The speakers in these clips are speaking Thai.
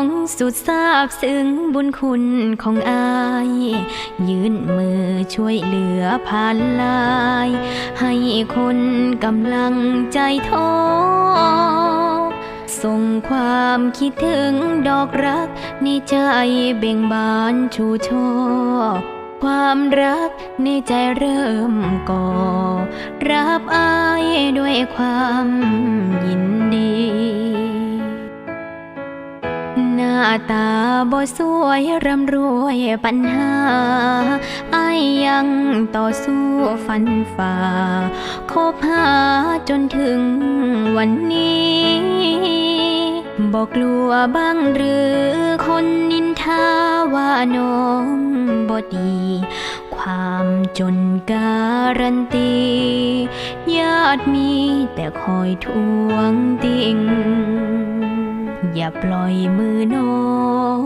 องสุดซาบซึ้งบุญคุณของอาย ยืนมือช่วยเหลือผ่านลาย ให้คนกำลังใจท้อส่งความคิดถึงดอกรัก ในใจเบ่งบานชูช่อความรักในใจเริ่มก่อ รับอายด้วยความยินดี ตาบ่สวยร่ำรวยปัญหาอายยังต่อสู้ฟันฝ่า คบหาจนถึงวันนี้บอกกลัวบ้างหรือคนนินทาว่าน้องบ่ดี ความจนการันตี ญาติมีแต่คอยทวงติ่ง อย่าปล่อยมือน้อง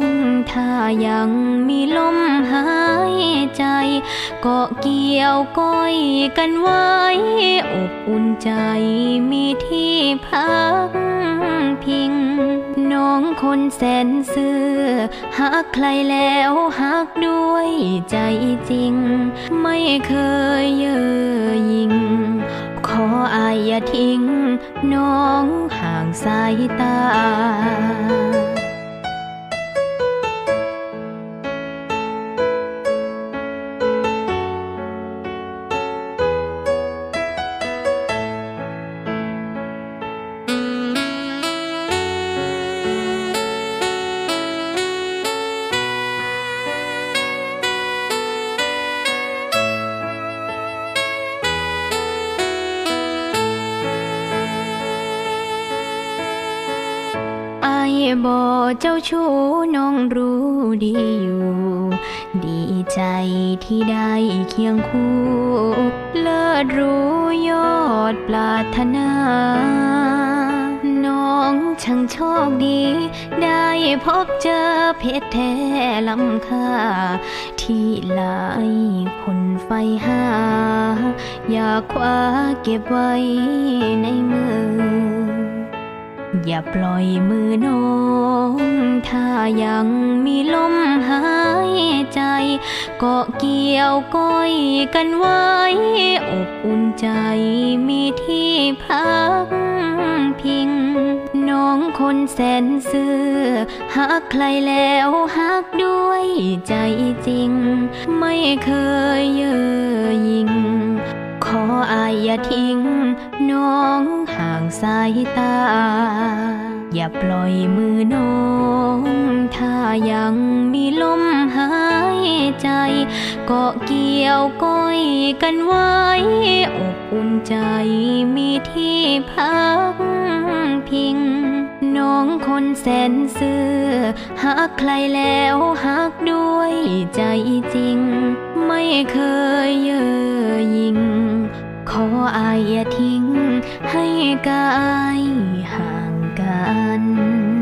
ถ้ายังมีลมหายใจก็เกี่ยวก้อยกันไว้ อบอุ่นใจมีที่พักพิง น้องคนแสนซื่อหักใครแล้วหักด้วยใจจริง ไม่เคยเย่อหยิ่ง ออายอย่าทิ้ง น้องห่างสายตา บอเจ้าชู้น้องรู้ดีอยู่ ดีใจที่ได้เคียงคู่ เลิศรู้ยอดปรารถนา น้องช่างโชคดี ได้พบเจอเพชรแท้ล้ำค่า ที่หลายคนไฟหา อยากคว้าเก็บไว้ในมือ อย่าปล่อยมือน้อง ถ้ายังมีลมหายใจก็เกี่ยวก้อยกันไว้ อบอุ่นใจมีที่พักพิง น้องคนแสนซื่อหักใครแล้วหักด้วยใจจริง ไม่เคยเย่อหยิ่งขออายอย่าทิ้ง น้องห่างสายตา อย่าปล่อยมือน้อง ถ้ายังมีลมหายใจ ก็เกี่ยวก้อยกันไว้ อบอุ่นใจมีที่พักพิง น้องคนแสนซื่อหักใครแล้วหักด้วยใจจริง ไม่เคยเย่อหยิ่งขออายอย่าทิ้งให้กายหา กัน